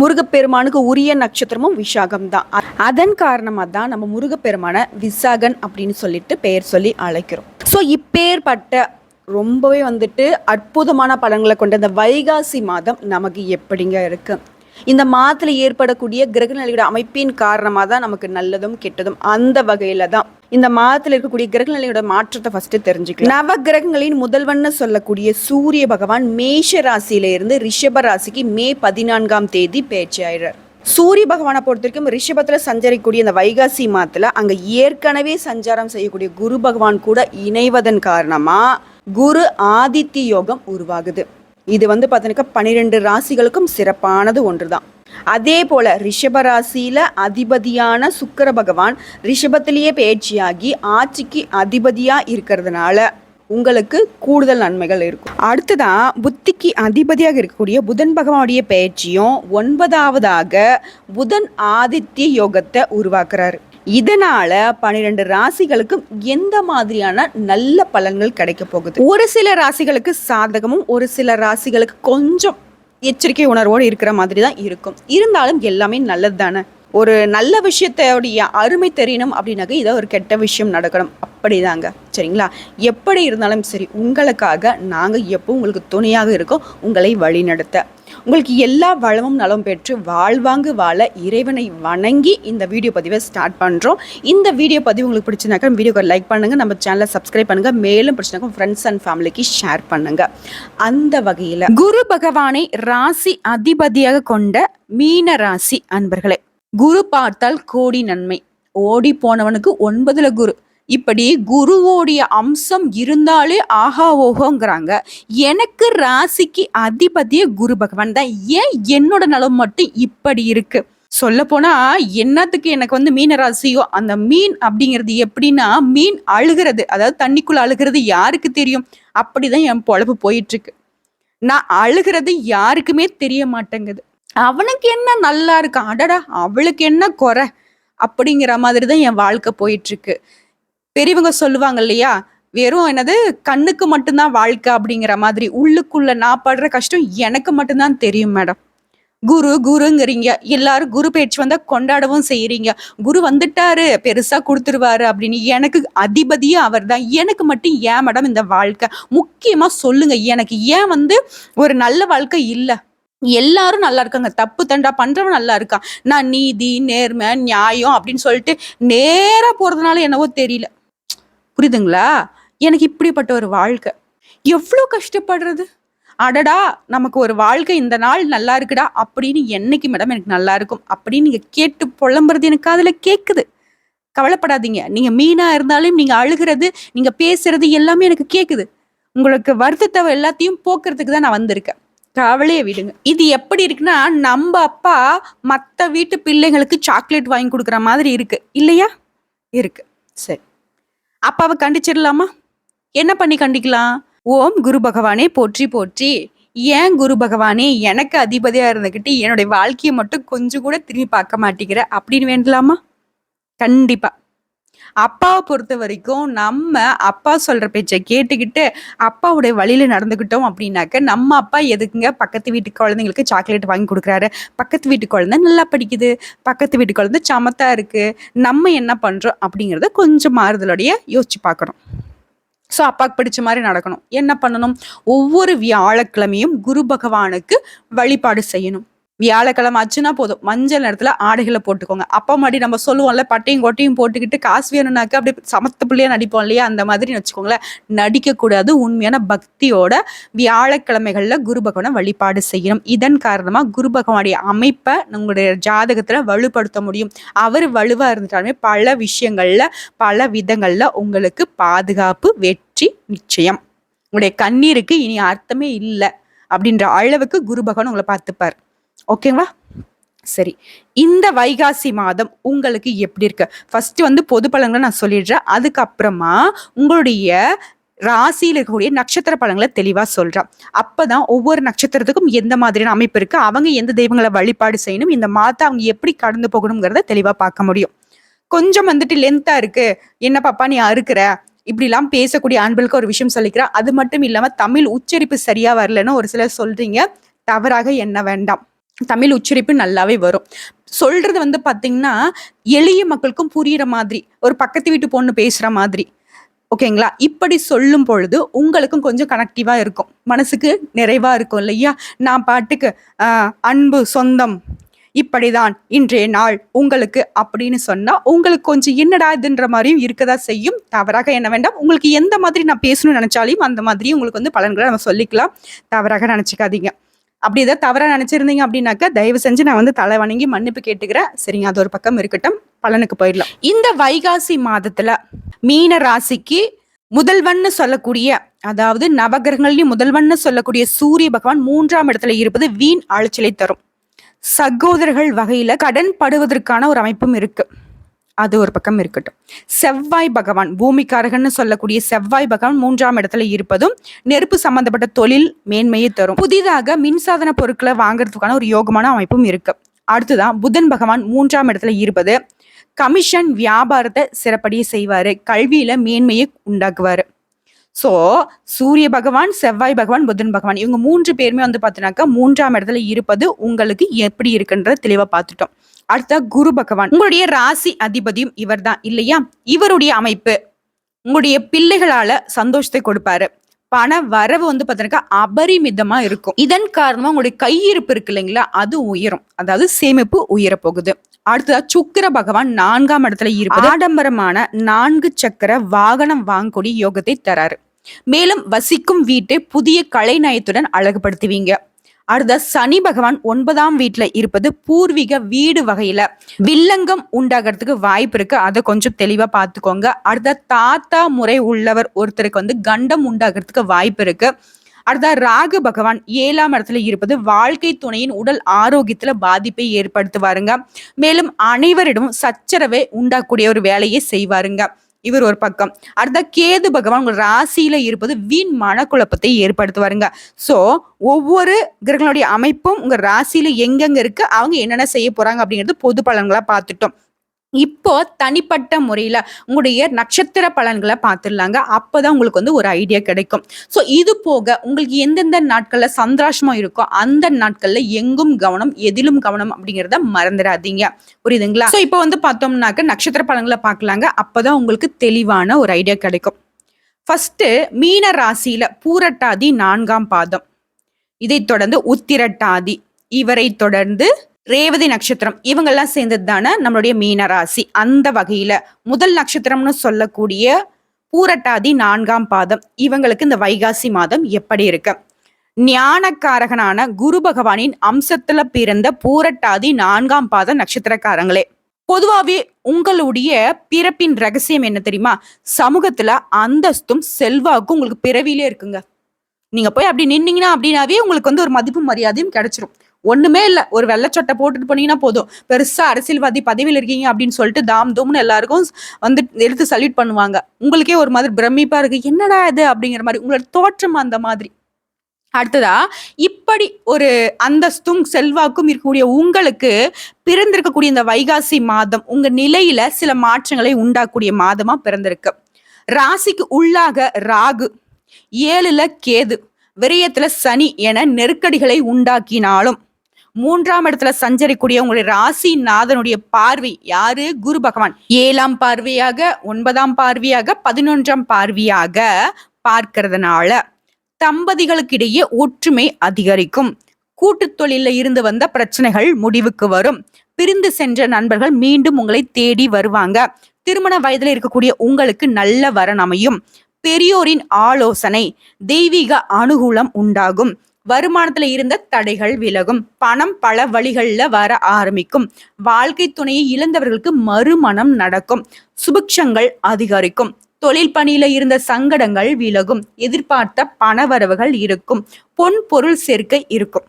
முருகப்பெருமானுக்கு உரிய நட்சத்திரமும் விசாகம் தான் அதன் காரணமாக தான் நம்ம முருகப்பெருமானை விசாகன் அப்படின்னு சொல்லிட்டு பெயர் சொல்லி அழைக்கிறோம். ஸோ இப்பேற்பட்ட ரொம்பவே வந்துட்டு அற்புதமான பலன்களை கொண்ட இந்த வைகாசி மாதம் நமக்கு எப்படிங்க இருக்குது இந்த மாதத்தில் ஏற்படக்கூடிய கிரகநிலையோட அமைப்பின் காரணமாக தான் நமக்கு நல்லதும் கெட்டதும் அந்த வகையில் தான். இந்த மாதத்தில் இருக்கக்கூடிய கிரகநிலையோட மாற்றத்தை ஃபர்ஸ்ட் தெரிஞ்சுக்கலாம். நவ கிரகங்களின் முதல்வன்னு சொல்லக்கூடிய சூரிய பகவான் மேஷ ராசியிலிருந்து ரிஷப ராசிக்கு மே பதினான்காம் தேதி பேச்சு சூரிய பகவானை பொறுத்த வரைக்கும் ரிஷபத்தில் சஞ்சரிக்கக்கூடிய இந்த வைகாசி மாதத்தில் அங்கே ஏற்கனவே சஞ்சாரம் செய்யக்கூடிய குரு பகவான் கூட இணைவதன் காரணமாக குரு ஆதித்ய யோகம் உருவாகுது. இது வந்து பார்த்தீங்கன்னா பன்னிரெண்டு ராசிகளுக்கும் சிறப்பானது ஒன்று தான் அதே போல ரிஷப ராசியில அதிபதியான சுக்கர பகவான் ரிஷபத்திலேயே பயிற்சியாகி ஆட்சிக்கு அதிபதியா இருக்கிறதுனால உங்களுக்கு கூடுதல் நன்மைகள் இருக்கும். அடுத்ததான் புத்திக்கு அதிபதியாக இருக்கக்கூடிய புதன் பகவானுடைய பயிற்சியும் ஒன்பதாவதாக புதன் ஆதித்ய யோகத்தை உருவாக்குறாரு. இதனால பன்னிரெண்டு ராசிகளுக்கும் எந்த மாதிரியான நல்ல பலன்கள் கிடைக்க போகுது? ஒரு சில ராசிகளுக்கு சாதகமும் ஒரு சில ராசிகளுக்கு கொஞ்சம் எச்சரிக்கை உணர்வோடு இருக்கிற மாதிரி தான் இருக்கும். இருந்தாலும் எல்லாமே நல்லது தானே ஒரு நல்ல விஷயத்தோடைய அருமை தெரியணும் அப்படின்னாக்க இதை ஒரு கெட்ட விஷயம் நடக்கணும். அப்படிதாங்க. சரிங்களா? எப்படி இருந்தாலும் சரி உங்களுக்காக நாங்கள் எப்போ உங்களுக்கு துணையாக இருக்கோம். உங்களை வழிநடத்த. உங்களுக்கு எல்லா வளமும் நலம் பெற்று வாழ்வாங்கு வாழ இறைவனை வணங்கி இந்த வீடியோ பதிவை ஸ்டார்ட் பண்ணுறோம் இந்த வீடியோ பதிவு உங்களுக்கு பிடிச்சினாக்கா வீடியோக்கு லைக் பண்ணுங்கள் நம்ம சேனலை சப்ஸ்கிரைப் பண்ணுங்கள் மேலும் பிடிச்சினாக்கா ஃப்ரெண்ட்ஸ் அண்ட் ஃபேமிலிக்கு ஷேர் பண்ணுங்கள் அந்த வகையில் குரு பகவானை ராசி அதிபதியாக கொண்ட மீன ராசி அன்பர்களே குரு பார்த்தால் கோடி நன்மை. ஓடி போனவனுக்கு ஒன்பதுல குரு. இப்படி குருவோடைய அம்சம் இருந்தாலே ஆஹா ஓஹோங்கிறாங்க. எனக்கு ராசிக்கு அதிபதிய குரு பகவான் தான். ஏன் என்னோட நலம் மட்டும் இப்படி இருக்கு? சொல்ல போனா என்னத்துக்கு எனக்கு வந்து மீன ராசியோ அந்த மீன் அப்படிங்கிறது எப்படின்னா மீன் அழுகிறது. அதாவது தண்ணிக்குள்ள அழுகிறது யாருக்கு தெரியும்? அப்படிதான் என் பொழப்பு போயிட்டு இருக்கு. நான் அழுகிறது யாருக்குமே தெரிய மாட்டேங்குது. அவனுக்கு என்ன நல்லா இருக்கான். அடடா அவளுக்கு என்ன குறை அப்படிங்கிற மாதிரி தான் என் வாழ்க்கை போயிட்டு இருக்கு பெரியவங்க சொல்லுவாங்க இல்லையா வெறும் என்னது கண்ணுக்கு மட்டும்தான் வாழ்க்கை அப்படிங்கிற மாதிரி உள்ளுக்குள்ள நான் படுற கஷ்டம் எனக்கு மட்டும்தான் தெரியும் மேடம். குரு குருங்கிறீங்க. எல்லாரும் குரு பேச்சு வந்தா கொண்டாடவும் செய்யறீங்க. குரு வந்துட்டாரு பெருசா கொடுத்துருவாரு அப்படின்னு எனக்கு அதிபதியே அவர் தான் எனக்கு மட்டும் ஏன் மேடம் இந்த வாழ்க்கை? முக்கியமா சொல்லுங்க எனக்கு ஏன் வந்து ஒரு நல்ல வாழ்க்கை இல்லை? எல்லாரும் நல்லா இருக்காங்க. தப்பு தண்டா பண்றவன் நல்லா இருக்கான் நான் நீதி நேர்மை நியாயம் அப்படின்னு சொல்லிட்டு நேரா போறதுனால என்னவோ தெரியல. புரியுதுங்களா? எனக்கு இப்படிப்பட்ட ஒரு வாழ்க்கை. எவ்வளோ கஷ்டப்படுறது? அடடா நமக்கு ஒரு வாழ்க்கை இந்த நாள் நல்லா இருக்குடா அப்படின்னு என்னைக்கு மேடம் எனக்கு நல்லா இருக்கும்? அப்படின்னு நீங்க கேட்டு புலம்புறது எனக்கு அதுல கேக்குது. கவலைப்படாதீங்க. நீங்க மீனா இருந்தாலும் நீங்க அழுகிறது நீங்க பேசுறது எல்லாமே எனக்கு கேக்குது. உங்களுக்கு வருத்தத்தை எல்லாத்தையும் போக்குறதுக்கு தான் நான் வந்திருக்கேன். கவலையை விடுங்க. இது எப்படி இருக்குன்னா நம்ம அப்பா மற்ற வீட்டு பிள்ளைங்களுக்கு சாக்லேட் வாங்கி கொடுக்குற மாதிரி இருக்கு. இல்லையா? இருக்கு. சரி. அப்பாவை கண்டிச்சிடலாமா? என்ன பண்ணி கண்டிக்கலாம்? ஓம் குரு பகவானே போற்றி போற்றி. ஏன் குரு பகவானே எனக்கு அதிபதியா இருந்துக்கிட்டு என்னுடைய வாழ்க்கையை மட்டும் கொஞ்சம் கூட திரும்பி பார்க்க மாட்டேங்கிற? அப்படின்னு வேண்டலாமா? கண்டிப்பா. அப்பாவை பொறுத்த வரைக்கும் நம்ம அப்பா சொல்ற பேச்சை கேட்டுக்கிட்டு அப்பாவுடைய வழியில நடந்துக்கிட்டோம் அப்படின்னாக்க நம்ம அப்பா எதுக்குங்க? பக்கத்து வீட்டு குழந்தைங்களுக்கு சாக்லேட் வாங்கி கொடுக்குறாரு. பக்கத்து வீட்டு குழந்தை நல்லா படிக்குது. பக்கத்து வீட்டு குழந்தை சமத்தா இருக்கு. நம்ம என்ன பண்றோம் அப்படிங்கிறத கொஞ்சம் மாறுதலோடைய யோசிச்சு பார்க்கணும். ஸோ அப்பாவுக்கு பிடிச்ச மாதிரி நடக்கணும். என்ன பண்ணணும்? ஒவ்வொரு வியாழக்கிழமையும் குரு பகவானுக்கு வழிபாடு செய்யணும். வியாழக்கிழமை ஆச்சுன்னா போதும். மஞ்சள் நேரத்துல ஆடைகளை போட்டுக்கோங்க. அப்போ மாதிரி நம்ம சொல்லுவோம்ல பட்டையும் கொட்டையும் போட்டுக்கிட்டு காசு வேணும்னாக்க அப்படி சமத்த பிள்ளையா நடிப்போம் இல்லையா? அந்த மாதிரி வச்சுக்கோங்களேன். நடிக்கக்கூடாது உண்மையான பக்தியோட வியாழக்கிழமைகளில் குரு பகவானை வழிபாடு செய்யணும். இதன் காரணமாக குரு பகவானுடைய அமைப்பை உங்களுடைய ஜாதகத்தில் வலுப்படுத்த முடியும். அவர் வலுவாக இருந்துட்டாலுமே பல விஷயங்களில் பல விதங்களில் உங்களுக்கு பாதுகாப்பு வெற்றி நிச்சயம். உங்களுடைய கண்ணீருக்கு இனி அர்த்தமே இல்லை அப்படின்ற அளவுக்கு குரு பகவான் உங்களை பார்த்துப்பார். ஓகேங்களா சரி. இந்த வைகாசி மாதம் உங்களுக்கு எப்படி இருக்கு? ஃபர்ஸ்ட் வந்து பொது பலன்களை நான் சொல்லிடுறேன். அதுக்கப்புறமா உங்களுடைய ராசியில் இருக்கக்கூடிய நட்சத்திர பலன்களை சொல்கிறான் அப்போ தான் ஒவ்வொரு நட்சத்திரத்துக்கும் எந்த மாதிரியான அமைப்பு இருக்குது அவங்க எந்த தெய்வங்களை வழிபாடு செய்யணும்? இந்த மாதத்தை அவங்க எப்படி கடந்து போகணுங்கிறத தெளிவாக பார்க்க முடியும். கொஞ்சம் வந்துட்டு லென்த்தாக இருக்குது என்ன பாப்பா நீ அறுக்கிற? இப்படிலாம் பேசக்கூடிய ஆண்களுக்கு ஒரு விஷயம் சொல்லிக்கிறேன். அது மட்டும் இல்லாமல் தமிழ் உச்சரிப்பு சரியாக வரலன்னு ஒரு சிலர் சொல்கிறீங்க தவறாக என்ன வேண்டாம். தமிழ் உச்சரிப்பு நல்லாவே வரும். சொல்றது வந்து பார்த்தீங்கன்னா எளிய மக்களுக்கும் புரியுற மாதிரி ஒரு பக்கத்து வீட்டு பொண்ணு பேசுகிற மாதிரி. ஓகேங்களா? இப்படி சொல்லும் பொழுது உங்களுக்கும் கொஞ்சம் கனெக்டிவாக இருக்கும். மனசுக்கு நிறைவாக இருக்கும் இல்லையா? நான் பாட்டுக்கு அன்பு சொந்தம் இப்படிதான் இன்றைய நாள் உங்களுக்கு அப்படின்னு சொன்னால் உங்களுக்கு கொஞ்சம் என்னடா இதுன்ற மாதிரியும் இருக்கதா செய்யும். தவறாக என்ன வேண்டாம். உங்களுக்கு எந்த மாதிரி நான் பேசணும்னு நினச்சாலையும் அந்த மாதிரி உங்களுக்கு வந்து பலன்களை நம்ம சொல்லிக்கலாம். தவறாக நினச்சிக்காதீங்க. அப்படி ஏதாவது தவறாக நினச்சிருந்தீங்க அப்படின்னாக்கா தயவு செஞ்சு நான் வந்து தலை வணங்கி மன்னிப்பு கேட்டுக்கிறேன். சரிங்க அது ஒரு பக்கம் இருக்கட்டும். பலனுக்கு போயிடலாம். இந்த வைகாசி மாதத்துல மீன ராசிக்கு முதல்வன்னு சொல்லக்கூடிய அதாவது நவகிரகங்கள்லையும் முதல்வன்னு சொல்லக்கூடிய சூரிய பகவான் மூன்றாம் இடத்துல இருப்பது வீண் அலைச்சலை தரும். சகோதரர்கள் வகையில கடன் படுவதற்கான ஒரு அமைப்பும் இருக்கு. அது ஒரு பக்கம் இருக்கட்டும். செவ்வாய் பகவான் பூமிக்காரகன்னு சொல்லக்கூடிய செவ்வாய் பகவான் மூன்றாம் இடத்துல இருப்பதும் நெருப்பு சம்பந்தப்பட்ட தொழில் மேன்மையை தரும். புதிதாக மின்சாதன பொருட்களை வாங்குறதுக்கான ஒரு யோகமான அமைப்பும் இருக்கு. அடுத்துதான் புதன் பகவான் மூன்றாம் இடத்துல இருப்பது கமிஷன் வியாபாரத்தை சிறப்படியே செய்வாரு. கல்வியில மேன்மையை உண்டாக்குவாரு. ஸோ சூரிய பகவான் செவ்வாய் பகவான் புதன் பகவான் இவங்க மூன்று பேருமே வந்து பார்த்தீங்கன்னாக்கா மூன்றாம் இடத்துல இருப்பது உங்களுக்கு எப்படி இருக்குன்றத தெளிவாக பார்த்துட்டோம். அடுத்த குரு பகவான். உங்களுடைய ராசி அதிபதியும் இவர்தான் இல்லையா? இவருடைய அமைப்பு உங்களுடைய பிள்ளைகளால சந்தோஷத்தை கொடுப்பாரு. பண வரவு வந்து பார்த்தீங்கன்னா அபரிமிதமா இருக்கும். இதன் காரணமா உங்களுடைய கையிருப்பு இருக்கு இல்லைங்களா? அது உயரும். அதாவது சேமிப்பு உயர போகுது அடுத்ததா சுக்கிர பகவான் நான்காம் இடத்துல இருப்பது. ஆடம்பரமான நான்கு சக்கர வாகனம் வாங்கக்கூடிய யோகத்தை தராரு. மேலும் வசிக்கும் வீட்டை புதிய கலைநயத்துடன் அழகுபடுத்துவீங்க. அடுத்த சனி பகவான் ஒன்பதாம் வீட்டுல இருப்பது பூர்வீக வீடு வகையில. வில்லங்கம் உண்டாகிறதுக்கு வாய்ப்பு இருக்கு. அதை கொஞ்சம் தெளிவா பார்த்துக்கோங்க. அடுத்த தாத்தா முறை உள்ளவர் ஒருத்தருக்கு வந்து கண்டம் உண்டாகிறதுக்கு வாய்ப்பு இருக்கு. அடுத்த ராகு பகவான் ஏழாம் இடத்துல இருப்பது வாழ்க்கை துணையின் உடல் ஆரோக்கியத்துல பாதிப்பை ஏற்படுத்துவாருங்க. மேலும் அனைவரிடமும் சச்சரவை உண்டாக்கூடிய ஒரு வேலையை செய்வாருங்க. இவர் ஒரு பக்கம். அடுத்த கேது பகவான் உங்கள் ராசியில இருப்பது வீண் மனக்குழப்பத்தை ஏற்படுத்துவாருங்க. ஸோ ஒவ்வொரு கிரகங்களுடைய அமைப்பும் உங்க ராசியில எங்கெங்க இருக்கு? அவங்க என்னென்ன செய்ய போறாங்க அப்படிங்கிறது பொது பலன்களா பார்த்துட்டோம். இப்போ தனிப்பட்ட முறையில உங்களுடைய நட்சத்திர பலன்களை பார்த்துடலாங்க. அப்பதான் உங்களுக்கு வந்து ஒரு ஐடியா கிடைக்கும். ஸோ இது போக உங்களுக்கு எந்தெந்த நாட்கள்ல சந்திராஷ்டமம் இருக்கோ அந்த நாட்கள்ல எங்கும் கவனம் எதிலும் கவனம் அப்படிங்கிறத மறந்துடாதீங்க. புரியுதுங்களா? ஸோ இப்போ வந்து பார்த்தோம்னாக்க நட்சத்திர பலன்களை பார்க்கலாங்க. அப்பதான் உங்களுக்கு தெளிவான ஒரு ஐடியா கிடைக்கும். ஃபர்ஸ்ட் மீன ராசியில பூரட்டாதி நான்காம் பாதம். இதைத் தொடர்ந்து உத்திரட்டாதி. இவரை தொடர்ந்து ரேவதி நட்சத்திரம் இவங்கெல்லாம் சேர்ந்தது தானே நம்மளுடைய மீன ராசி. அந்த வகையில முதல் நட்சத்திரம்னு சொல்லக்கூடிய பூரட்டாதி நான்காம் பாதம் இவங்களுக்கு இந்த வைகாசி மாதம் எப்படி இருக்கு? ஞானக்காரகனான குரு பகவானின் அம்சத்துல பிறந்த பூரட்டாதி நான்காம் பாத நட்சத்திரக்காரங்களே. பொதுவாகவே உங்களுடைய பிறப்பின் ரகசியம் என்ன தெரியுமா? சமூகத்துல அந்தஸ்தும் செல்வாக்கும் உங்களுக்கு பிறவிலே இருக்குங்க. நீங்க போய் அப்படி நின்னீங்கன்னா அப்படின்னாவே உங்களுக்கு வந்து ஒரு மதிப்பு மரியாதையும் கிடைச்சிரும். ஒண்ணுமே இல்ல. ஒரு வெள்ளச்சொட்டை போட்டுட்டு போனீங்கன்னா போதும். பெருசா அரசியல்வாதி பதவியில் இருக்கீங்க அப்படின்னு சொல்லிட்டு தாம் தூம்னு எல்லாருக்கும் வந்து எடுத்து சல்யூட் பண்ணுவாங்க. உங்களுக்கே ஒரு மாதிரி பிரமிப்பா இருக்கு. என்னடா இது அப்படிங்கிற மாதிரி. உங்களோட தோற்றம் அந்த மாதிரி. அடுத்ததா இப்படி ஒரு அந்தஸ்தும் செல்வாக்கும் இருக்கக்கூடிய உங்களுக்கு பிறந்திருக்கக்கூடிய இந்த வைகாசி மாதம் உங்க நிலையில சில மாற்றங்களை உண்டாக்கூடிய மாதமா பிறந்திருக்கு. ராசிக்கு உள்ளாக ராகு ஏழுல கேது விரயத்துல சனி என நெருக்கடிகளை உண்டாக்கினாலும் மூன்றாம் இடத்துல சஞ்சரிக்கூடிய உங்களுடைய ராசி நாதனுடைய பார்வை யாரு? குரு பகவான். ஏழாம் பார்வையாக ஒன்பதாம் பார்வையாக பதினொன்றாம் பார்வையாக பார்க்கறதுனால தம்பதிகளுக்கிடையே ஒற்றுமை அதிகரிக்கும். கூட்டு தொழில இருந்து வந்த பிரச்சனைகள் முடிவுக்கு வரும். பிரிந்து சென்ற நண்பர்கள் மீண்டும் உங்களை தேடி வருவாங்க. திருமண வயதில் இருக்கக்கூடிய உங்களுக்கு நல்ல வரன் அமையும். பெரியோரின் ஆலோசனை தெய்வீக அனுகூலம் உண்டாகும். வருமானத்துல இருந்த தடைகள் விலகும். பணம் பல வழிகள்ல வர ஆரம்பிக்கும். வாழ்க்கை துணையை இழந்தவர்களுக்கு மறுமணம் நடக்கும். சுபிக்ஷங்கள் அதிகரிக்கும். தொழில் பணியில இருந்த சங்கடங்கள் விலகும். எதிர்பார்த்த பணவரவுகள் இருக்கும். பொன் பொருள் சேர்க்கை இருக்கும்.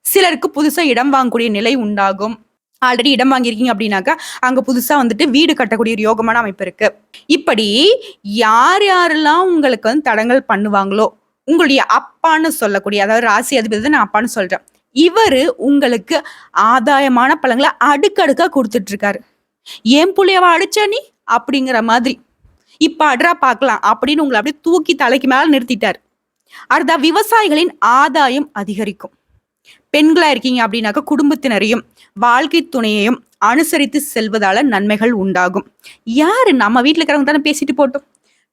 சிலருக்கு புதுசா இடம் வாங்கக்கூடிய நிலை உண்டாகும். ஆல்ரெடி இடம் வாங்கியிருக்கீங்க அப்படின்னாக்கா அங்க புதுசா வந்துட்டு வீடு கட்டக்கூடிய ஒரு யோகமான அமைப்பு இருக்கு. இப்படி யார் யாரெல்லாம் உங்களுக்கு வந்து தடங்கள் பண்ணுவாங்களோ உங்களுடைய அப்பான்னு சொல்லக்கூடிய அதாவது ராசி அதிபதி நான் அப்பான்னு சொல்றேன். இவர் உங்களுக்கு ஆதாயமான பழங்களை அடுக்கடுக்கா கொடுத்துட்டு இருக்காரு ஏன் புள்ளியவா அடிச்ச நீ? அப்படிங்கிற மாதிரி. இப்ப அட்ரா பார்க்கலாம் அப்படின்னு உங்களை அப்படியே தூக்கி தலைக்கு மேல நிறுத்திட்டார். அடுத்த விவசாயிகளின் ஆதாயம் அதிகரிக்கும். பெண்களா இருக்கீங்க அப்படின்னாக்க குடும்பத்தினரையும் வாழ்க்கை துணையையும் அனுசரித்து செல்வதால நன்மைகள் உண்டாகும். யாரு நம்ம வீட்டுல இருக்கிறவங்க தானே பேசிட்டு போட்டோம்?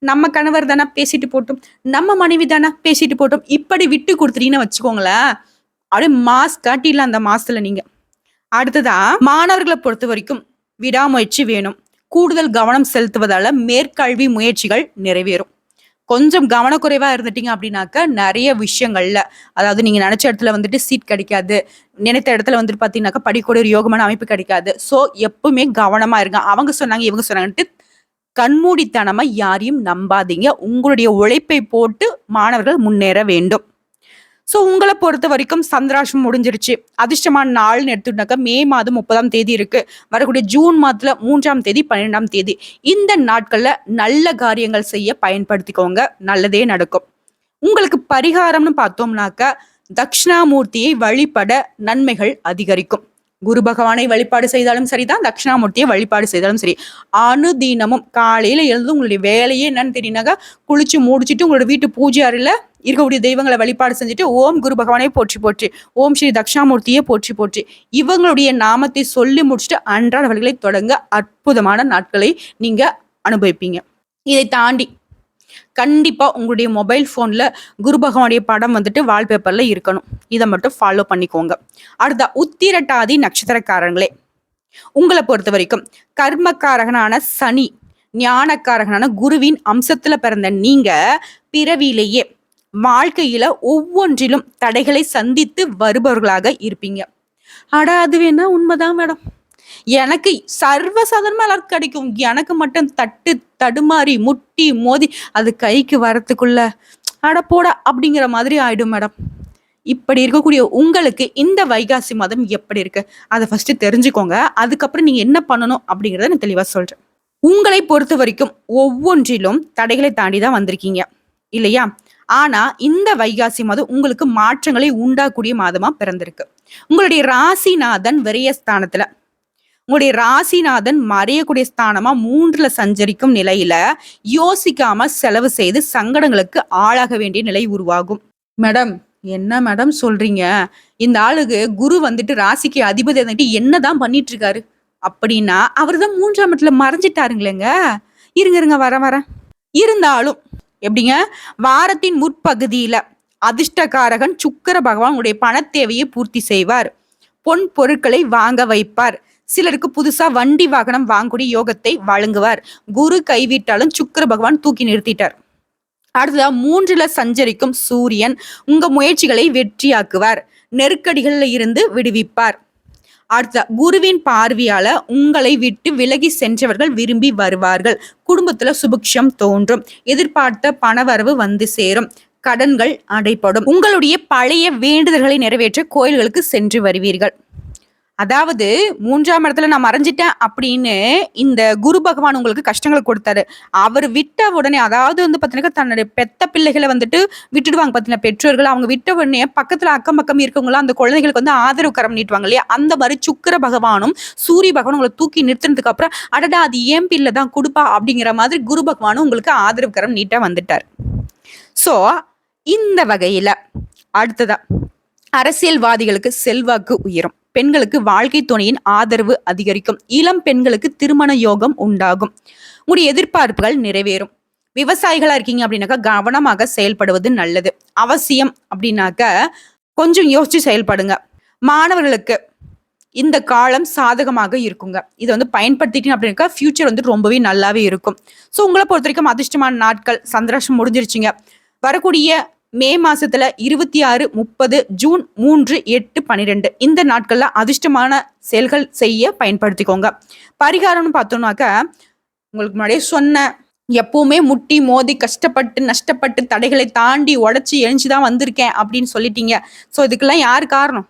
நம்ம கணவர் தானே பேசிட்டு போட்டோம் நம்ம மனைவி தானே பேசிட்டு போட்டோம் இப்படி விட்டு கொடுத்துட்டீங்கன்னு வச்சுக்கோங்களேன் அப்படியே மாஸ் காட்டிடலாம் அந்த மாசத்துல நீங்க. அடுத்ததா மாணவர்களை பொறுத்த வரைக்கும் விடாமுயற்சி வேணும். கூடுதல் கவனம் செலுத்துவதால மேற்கல்வி முயற்சிகள் நிறைவேறும். கொஞ்சம் கவனக்குறைவா இருந்துட்டீங்க அப்படின்னாக்க நிறைய விஷயங்கள்ல அதாவது நீங்க நினைச்ச இடத்துல வந்துட்டு சீட் கிடைக்காது நினைத்த இடத்துல வந்துட்டு பாத்தீங்கன்னாக்கா படிக்கூடிய ஒரு யோகமான அமைப்பு கிடைக்காது. ஸோ எப்பவுமே கவனமா இருங்க. அவங்க சொன்னாங்க இவங்க சொன்னாங்கன்ட்டு கண்மூடித்தனமா யாரையும் நம்பாதீங்க. உங்களுடைய உழைப்பை போட்டு மாணவர்கள் முன்னேற வேண்டும். ஸோ உங்களை பொறுத்த வரைக்கும் சந்திராஷம் முடிஞ்சிருச்சு. அதிர்ஷ்டமான நாள்னு எடுத்துட்டாக்க மே மாதம் முப்பதாம் தேதி இருக்கு. வரக்கூடிய ஜூன் மாதத்துல மூன்றாம் தேதி பன்னெண்டாம் தேதி. இந்த நாட்கள்ல நல்ல காரியங்கள் செய்ய பயன்படுத்திக்கோங்க. நல்லதே நடக்கும். உங்களுக்கு பரிகாரம்னு பார்த்தோம்னாக்க தக்ஷணாமூர்த்தியை வழிபட நன்மைகள் அதிகரிக்கும். குரு பகவானை வழிபாடு செய்தாலும் சரிதான் தட்சிணாமூர்த்தியை வழிபாடு செய்தாலும் சரி. அனுதினமும் காலையில எழுந்து உங்களுடைய வேலையே என்னன்னு தெரியினாக்கா குளிச்சு முடிச்சுட்டு உங்களோட வீட்டு பூஜை அறையில இருக்கக்கூடிய தெய்வங்களை வழிபாடு செஞ்சுட்டு ஓம் குரு பகவானை போற்றி போற்றி ஓம் ஸ்ரீ தக்ஷாமூர்த்தியே போற்றி போற்றி இவங்களுடைய நாமத்தை சொல்லி முடிச்சுட்டு அன்றாட வழிகளை தொடங்க அற்புதமான நாட்களை நீங்க அனுபவிப்பீங்க. இதை தாண்டி கண்டிப்பா உங்களுடைய மொபைல் ஃபோனில் குரு பகவானுடைய படம் வந்துட்டு வால்பேப்பர்ல இருக்கணும். இதை மட்டும் ஃபாலோ பண்ணிக்கோங்க. அடுத்த உத்திரட்டாதி நட்சத்திரக்காரங்களே உங்களை பொறுத்த வரைக்கும் கர்மக்காரகனான சனி ஞானக்காரகனான குருவின் அம்சத்துல பிறந்த நீங்க பிறவியிலேயே வாழ்க்கையில ஒவ்வொன்றிலும் தடைகளை சந்தித்து வருபவர்களாக இருப்பீங்க. ஆடா அது வேணா உண்மைதான் மேடம். எனக்கு சர்வசாதாரணமா எல்லாருக்கும் கிடைக்கும். எனக்கு மட்டும் தட்டு தடுமாறி முட்டி மோதி அது கைக்கு வரத்துக்குள்ள அட போடா அப்படிங்கிற மாதிரி ஆயிடும் மேடம். இப்படி இருக்கக்கூடிய உங்களுக்கு இந்த வைகாசி மாதம் எப்படி இருக்கு? அதை ஃபர்ஸ்ட் தெரிஞ்சுக்கோங்க. அதுக்கப்புறம் நீங்க என்ன பண்ணணும் அப்படிங்கிறத நான் தெளிவா சொல்றேன். உங்களை பொறுத்த வரைக்கும் ஒவ்வொன்றிலும் தடைகளை தாண்டி தான் வந்திருக்கீங்க. இல்லையா? ஆனா இந்த வைகாசி மாதம் உங்களுக்கு மாற்றங்களை உண்டாக்கூடிய மாதமா பிறந்திருக்கு. உங்களுடைய ராசிநாதன் விரயஸ்தானத்துல உங்களுடைய ராசிநாதன் மறையக்கூடிய ஸ்தானமா மூன்றுல சஞ்சரிக்கும் நிலையில யோசிக்காம செலவு செய்து சங்கடங்களுக்கு ஆளாக வேண்டிய நிலை உருவாகும். மேடம் என்ன மேடம் சொல்றீங்க? இந்த ஆளுக்கு குரு வந்துட்டு ராசிக்கு அதிபதி வந்துட்டு என்னதான் பண்ணிட்டு இருக்காரு அப்படின்னா அவர் தான் மூன்றாம் இடத்துல மறைஞ்சிட்டாருங்களேங்க. இருங்க இருங்க வர வர இருந்தாலும் எப்படிங்க? வாரத்தின் முற்பகுதியில அதிர்ஷ்டகாரகன் சுக்கர பகவான் உடைய பணத்தேவையை பூர்த்தி செய்வார். பொன் பொருட்களை வாங்க வைப்பார். சிலருக்கு புதுசா வண்டி வாகனம் வாங்கக்கூடிய யோகத்தை வழங்குவார். குரு கைவிட்டாலும் சுக்கர பகவான் தூக்கி நிறுத்திட்டார். அடுத்ததா மூன்றுல சஞ்சரிக்கும் சூரியன் உங்க முயற்சிகளை வெற்றியாக்குவார். நெருக்கடிகள்ல இருந்து விடுவிப்பார். அடுத்த குருவின் பார்வையால உங்களை விட்டு விலகி சென்றவர்கள் விரும்பி வருவார்கள். குடும்பத்துல சுபிக்ஷம் தோன்றும். எதிர்பார்த்த பணவரவு வந்து சேரும். கடன்கள் அடைப்படும் உங்களுடைய பழைய வேண்டுதல்களை நிறைவேற்ற கோயில்களுக்கு சென்று வருவீர்கள். அதாவது மூன்றாம் இடத்துல நான் மறைஞ்சிட்டேன் அப்படின்னு இந்த குரு பகவான் உங்களுக்கு கஷ்டங்களை கொடுத்தாரு. அவர் விட்ட உடனே அதாவது வந்து பார்த்தீங்கன்னா தன்னுடைய பெத்த பிள்ளைகளை வந்துட்டு விட்டுடுவாங்க பார்த்தீங்கன்னா பெற்றோர்கள். அவங்க விட்ட உடனே பக்கத்தில் அக்கம் பக்கம் இருக்கவங்களாம் அந்த குழந்தைகளுக்கு வந்து ஆதரவு கரம் நீட்டுவாங்க இல்லையா? அந்த மாதிரி சுக்கர பகவானும் சூரிய பகவானும் உங்களை தூக்கி நிறுத்தினதுக்கு அப்புறம் அடடா அது ஏன் பிள்ளை தான் கொடுப்பா அப்படிங்கிற மாதிரி குரு பகவானும் உங்களுக்கு ஆதரவு கரம் நீட்டாக வந்துட்டார். ஸோ இந்த வகையில் அடுத்ததா அரசியல்வாதிகளுக்கு செல்வாக்கு உயரும். பெண்களுக்கு வாழ்க்கை துணையின் ஆதரவு அதிகரிக்கும். இளம் பெண்களுக்கு திருமண யோகம் உண்டாகும். உங்களுடைய எதிர்பார்ப்புகள் நிறைவேறும். விவசாயிகளா இருக்கீங்க அப்படின்னாக்கா கவனமாக செயல்படுவது நல்லது. அவசியம் அப்படின்னாக்க கொஞ்சம் யோசிச்சு செயல்படுங்க. மாணவர்களுக்கு இந்த காலம் சாதகமாக இருக்குங்க. இதை வந்து பயன்படுத்திட்டீங்க அப்படின்னாக்கா ஃபியூச்சர் வந்து ரொம்பவே நல்லாவே இருக்கும். ஸோ உங்களை பொறுத்த வரைக்கும் அதிர்ஷ்டமான நாட்கள் சந்திராஷ்டம் முடிஞ்சிருச்சுங்க. வரக்கூடிய மே மாசத்துல இருபத்தி ஆறு முப்பது ஜூன் மூன்று எட்டு பன்னிரெண்டு இந்த நாட்கள்ல அதிர்ஷ்டமான செயல்கள் செய்ய பயன்படுத்திக்கோங்க. பரிகாரம்னு பார்த்தோம்னாக்க உங்களுக்கு முன்னாடியே சொன்ன எப்பவுமே முட்டி மோதி கஷ்டப்பட்டு நஷ்டப்பட்டு தடைகளை தாண்டி உடச்சி எழுஞ்சிதான் வந்திருக்கேன் அப்படின்னு சொல்லிட்டீங்க. ஸோ இதுக்கெல்லாம் யார் காரணம்?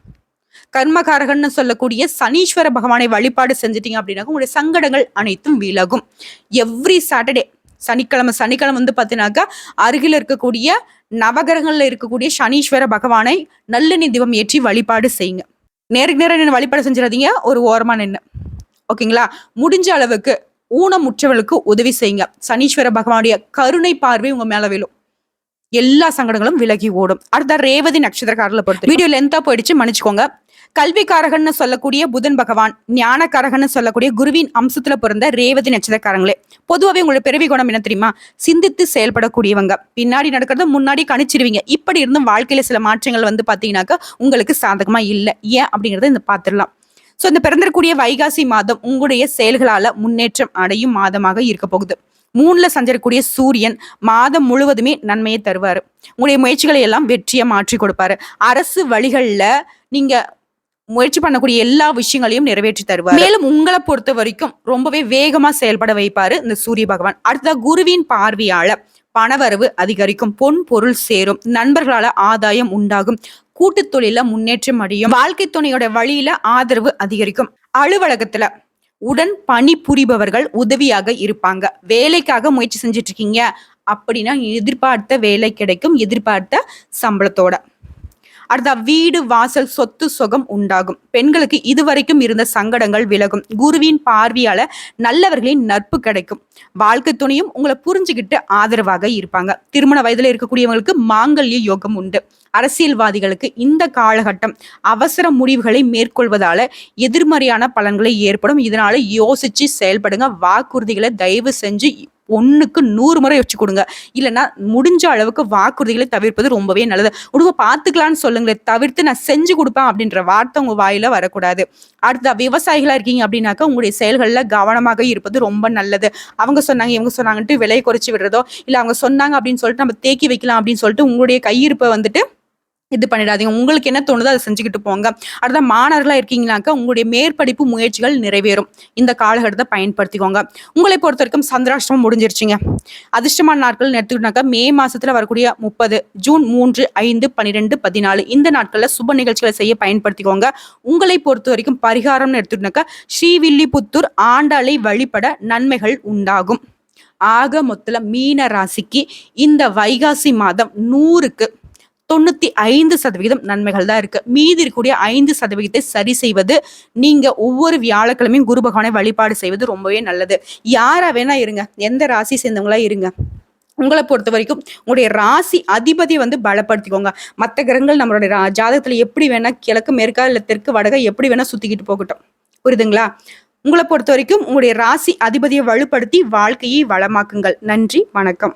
கர்மகாரகன்னு சொல்லக்கூடிய சனீஸ்வர பகவானை வழிபாடு செஞ்சிட்டீங்க அப்படின்னாக்க உங்களுடைய சங்கடங்கள் அனைத்தும் விலகும். எவ்ரி சாட்டர்டே சனிக்கிழமை சனிக்கிழமை வந்து பார்த்தீங்கன்னாக்கா அருகில் இருக்கக்கூடிய நவகிரகங்களில் இருக்கக்கூடிய சனீஸ்வர பகவானை நல்லெண்ணி தீபம் ஏற்றி வழிபாடு செய்யுங்க. நேருக்கு நேரம் நின்று வழிபாடு செஞ்சிடாதீங்க. ஒரு ஓரமாக நின்று ஓகேங்களா? முடிஞ்ச அளவுக்கு ஊனமுற்றவர்களுக்கு உதவி செய்யுங்க. சனீஸ்வர பகவானுடைய கருணை பார்வை உங்கள் மேலே விழும். எல்லா சங்கடங்களும் விலகி ஓடும். அடுத்த ரேவதி நட்சத்திரக்காரர்களை பொறுத்து. வீடியோ லென்த்தா போயிடுச்சு மன்னிச்சுக்கோங்க. கல்விக்காரகன்னு சொல்லக்கூடிய புதன் பகவான் ஞானக்காரகன்னு சொல்லக்கூடிய குருவின் அம்சத்துல பிறந்த ரேவதி நட்சத்திரக்காரங்களே பொதுவாகவே உங்களோட பிறவி குணம் என்ன தெரியுமா? சிந்தித்து செயல்படக்கூடியவங்க. பின்னாடி நடக்கிறத முன்னாடி கணிச்சிருவீங்க. இப்படி இருந்தும் வாழ்க்கையில சில மாற்றங்கள் வந்து பாத்தீங்கன்னாக்கா உங்களுக்கு சாதகமா இல்லை. ஏன் அப்படிங்கறத இந்த பாத்துடலாம். ஸோ இந்த பிறந்திருக்கூடிய வைகாசி மாதம் உங்களுடைய செயல்களால முன்னேற்றம் அடையும் மாதமாக இருக்க போகுது. மூணுல சஞ்சரிக்கூடிய சூரியன் மாதம் முழுவதுமே நன்மையை தருவார். உங்களுடைய முயற்சிகளை எல்லாம் வெற்றியை மாற்றி கொடுப்பாரு. அரசு வழிகளில் நீங்க முயற்சி பண்ணக்கூடிய எல்லா விஷயங்களையும் நிறைவேற்றி தருவார். மேலும் உங்களை பொறுத்த வரைக்கும் ரொம்பவே வேகமா செயல்பட வைப்பாரு இந்த சூரிய பகவான். அடுத்த குருவின் பார்வையால பணவரவு அதிகரிக்கும் பொன் பொருள் சேரும் நண்பர்களால ஆதாயம் உண்டாகும் கூட்டு தொழில முன்னேற்றம் அடையும் வாழ்க்கை துணையோட வழியில ஆதரவு அதிகரிக்கும். அலுவலகத்துல உடன் பணி புரிபவர்கள் உதவியாக இருப்பாங்க. வேலைக்காக முயற்சி செஞ்சுட்டு இருக்கீங்க அப்படின்னா எதிர்பார்த்த வேலை கிடைக்கும் எதிர்பார்த்த சம்பளத்தோட. அடுத்த வீடு வாசல் சொத்து சுகம் உண்டாகும். பெண்களுக்கு இதுவரைக்கும் இருந்த சங்கடங்கள் விலகும். குருவின் பார்வையால நல்லவர்களின் நட்பு கிடைக்கும். வாழ்க்கை துணையும் உங்களை புரிஞ்சுக்கிட்டு ஆதரவாக இருப்பாங்க. திருமண வயதுல இருக்கக்கூடியவங்களுக்கு மாங்கல்ய யோகம் உண்டு. அரசியல்வாதிகளுக்கு இந்த காலகட்டம் அவசர முடிவுகளை மேற்கொள்வதால எதிர்மறையான பலன்களை ஏற்படும். இதனால யோசிச்சு செயல்படுங்க. வாக்குறுதிகளை தயவு செஞ்சு ஒன்றுக்கு நூறு முறை வச்சு கொடுங்க. இல்லைன்னா முடிஞ்ச அளவுக்கு வாக்குறுதிகளை தவிர்ப்பது ரொம்பவே நல்லது. உடுங்க பார்த்துக்கலான்னு சொல்லுங்களேன் தவிர்த்து நான் செஞ்சு கொடுப்பேன் அப்படின்ற வார்த்தை உங்கள் வாயில வரக்கூடாது. அடுத்த விவசாயிகளாக இருக்கீங்க அப்படின்னாக்கா உங்களுடைய செயல்களில் கவனமாக இருப்பது ரொம்ப நல்லது. அவங்க சொன்னாங்க இவங்க சொன்னாங்கன்ட்டு விலையை குறைச்சி விடுறதோ இல்லை அவங்க சொன்னாங்க அப்படின்னு சொல்லிட்டு நம்ம தேக்கி வைக்கலாம் அப்படின்னு சொல்லிட்டு உங்களுடைய கையிருப்பை வந்துட்டு இது பண்ணிடாதீங்க. உங்களுக்கு என்ன தோணுதோ அதை செஞ்சுக்கிட்டு போங்க. அடுத்த மாணவர்களாக இருக்கீங்கனாக்கா உங்களுடைய மேற்படிப்பு முயற்சிகள் நிறைவேறும். இந்த காலகட்டத்தை பயன்படுத்திக்கோங்க. உங்களை பொறுத்த வரைக்கும் சந்திராஷ்டமம் முடிஞ்சிருச்சுங்க. அதிர்ஷ்டமான நாட்கள் எடுத்துக்கிட்டாக்கா மே மாசத்துல வரக்கூடிய முப்பது ஜூன் மூன்று ஐந்து பன்னிரெண்டு பதினாலு இந்த நாட்களில் சுப நிகழ்ச்சிகளை செய்ய பயன்படுத்திக்கோங்க. உங்களை பொறுத்த வரைக்கும் பரிகாரம்னு எடுத்துக்கிட்டாக்கா ஸ்ரீவில்லிபுத்தூர் ஆண்டாளை வழிபட நன்மைகள் உண்டாகும். ஆக மொத்தல மீன ராசிக்கு இந்த வைகாசி மாதம் நூறுக்கு தொண்ணூத்தி ஐந்து சதவிகிதம் நன்மைகள் தான் இருக்கு. மீதி இருக்கக்கூடிய ஐந்து சதவிகிதத்தை சரி செய்வது நீங்க ஒவ்வொரு வியாழக்கிழமையும் குரு பகவானை வழிபாடு செய்வது ரொம்பவே நல்லது. யாரா வேணா இருங்க. எந்த ராசி சேர்ந்தவங்களா இருங்க. உங்களை பொறுத்த வரைக்கும் உங்களுடைய ராசி அதிபதி வந்து பலப்படுத்திக்கோங்க. மற்ற கிரகங்கள் நம்மளுடைய ஜாதகத்துல எப்படி வேணா கிழக்கு மேற்கா இல்லை தெற்கு வடக எப்படி வேணா சுத்திக்கிட்டு போகட்டும். புரியுதுங்களா? உங்களை பொறுத்த வரைக்கும் உங்களுடைய ராசி அதிபதியை வலுப்படுத்தி வாழ்க்கையை வளமாக்குங்கள். நன்றி வணக்கம்.